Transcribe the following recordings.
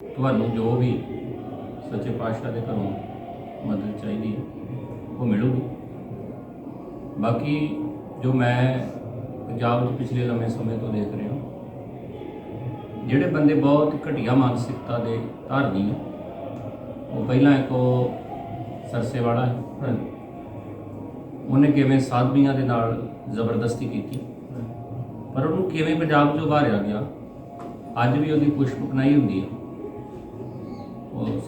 ਤੁਹਾਨੂੰ ਜੋ ਵੀ ਸੱਚੇ ਪਾਤਸ਼ਾਹ ਦੇ ਘਰੋਂ ਮਦਦ ਚਾਹੀਦੀ ਹੈ, ਉਹ ਮਿਲੂਗੀ। ਬਾਕੀ ਜੋ ਮੈਂ ਪੰਜਾਬ ਵਿੱਚ ਪਿਛਲੇ ਲੰਮੇ ਸਮੇਂ ਤੋਂ ਦੇਖ ਰਿਹਾ ਜਿਹੜੇ ਬੰਦੇ ਬਹੁਤ ਘਟੀਆ ਮਾਨਸਿਕਤਾ ਦੇ ਧਾਰਨੀ ਆ, ਉਹ ਪਹਿਲਾਂ ਇੱਕ ਉਹ ਸਰਸੇ ਵਾਲਾ ਹੈ ਉਹਨੇ ਕਿਵੇਂ ਸਾਧਵੀਆਂ ਦੇ ਨਾਲ ਜ਼ਬਰਦਸਤੀ ਕੀਤੀ, ਪਰ ਉਹਨੂੰ ਕਿਵੇਂ ਪੰਜਾਬ ਤੋਂ ਉਭਾਰਿਆ ਗਿਆ, ਅੱਜ ਵੀ ਉਹਦੀ ਪੁਸ਼ਪ ਬਣਾਈ ਹੁੰਦੀ ਹੈ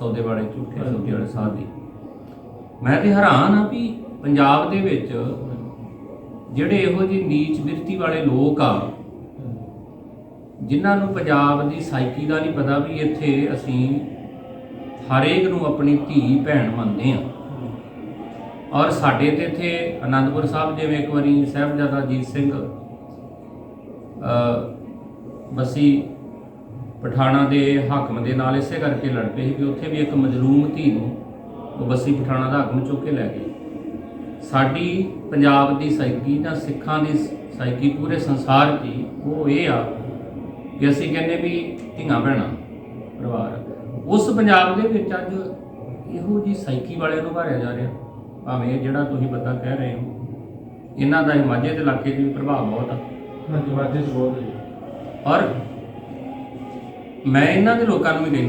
ਸੌਦੇ ਵਾਲੇ, ਝੂਠੇ ਸੌਦੇ ਵਾਲੇ ਸਾਧ ਮੈਂ ਤੇ ਹੈਰਾਨ ਆ ਵੀ ਪੰਜਾਬ ਦੇ ਵਿੱਚ ਜਿਹੜੇ ਇਹੋ ਜਿਹੇ ਨੀਚ ਬਿਰਤੀ ਵਾਲੇ ਲੋਕ ਆ, ਜਿਨ੍ਹਾਂ ਨੂੰ ਪੰਜਾਬ ਦੀ ਸਾਈਕੀ ਦਾ ਨਹੀਂ ਪਤਾ ਵੀ ਇੱਥੇ ਅਸੀਂ ਹਰੇਕ ਨੂੰ ਆਪਣੀ ਧੀ, ਭੈਣ ਮੰਨਦੇ ਆ ਔਰ ਸਾਡੇ ਤੇ ਇੱਥੇ ਆਨੰਦਪੁਰ ਸਾਹਿਬ ਜਿਵੇਂ ਇੱਕ ਵਾਰੀ ਸਾਹਿਬਜ਼ਾਦਾ ਅਜੀਤ ਸਿੰਘ ਅ ਬਸੀ ਪਠਾਣਾ ਦੇ ਹਾਕਮ ਦੇ ਨਾਲ ਇਸੇ ਕਰਕੇ ਲੜ ਪਏ ਸੀ ਕਿ ਉੱਥੇ ਵੀ ਇੱਕ ਮਜਲੂਮ ਧੀ ਨੂੰ ਉਹ ਬਸੀ ਪਠਾਣਾ ਦਾ ਹਾਕਮ ਚੁੱਕ ਕੇ ਲੈ ਗਏ। ਸਾਡੀ ਪੰਜਾਬ ਦੀ ਸਾਈਕੀ ਜਾਂ ਸਿੱਖਾਂ ਦੀ ਸਾਈਕੀ ਪੂਰੇ ਸੰਸਾਰ ਹੀ ਉਹ ਇਹ ਆ ਕਿ ਅਸੀਂ ਕਹਿੰਦੇ ਵੀ ਧੀਆਂ ਭੈਣਾਂ ਪਰਿਵਾਰ। ਉਸ ਪੰਜਾਬ ਦੇ ਵਿੱਚ ਅੱਜ ਇਹੋ ਜੀ ਸਾਈਕੀ ਵਾਲਿਆਂ ਨੂੰ ਭਾਰਿਆ ਜਾ ਰਿਹਾ। ਭਾਵੇਂ ਜਿਹੜਾ ਤੁਸੀਂ ਬੰਦਾ ਕਹਿ ਰਹੇ ਹੋ ਇਹਨਾਂ ਦਾ ਹਿਮਾਚਲ ਦੇ ਇਲਾਕੇ 'ਚ ਵੀ ਪ੍ਰਭਾਵ ਬਹੁਤ ਆ। ਹਾਂਜੀ ਚ ਬਹੁਤ ਹੈ। ਔਰ ਮੈਂ ਇਹਨਾਂ ਦੇ ਲੋਕਾਂ ਨੂੰ ਵੀ ਕਹਿੰਦਾ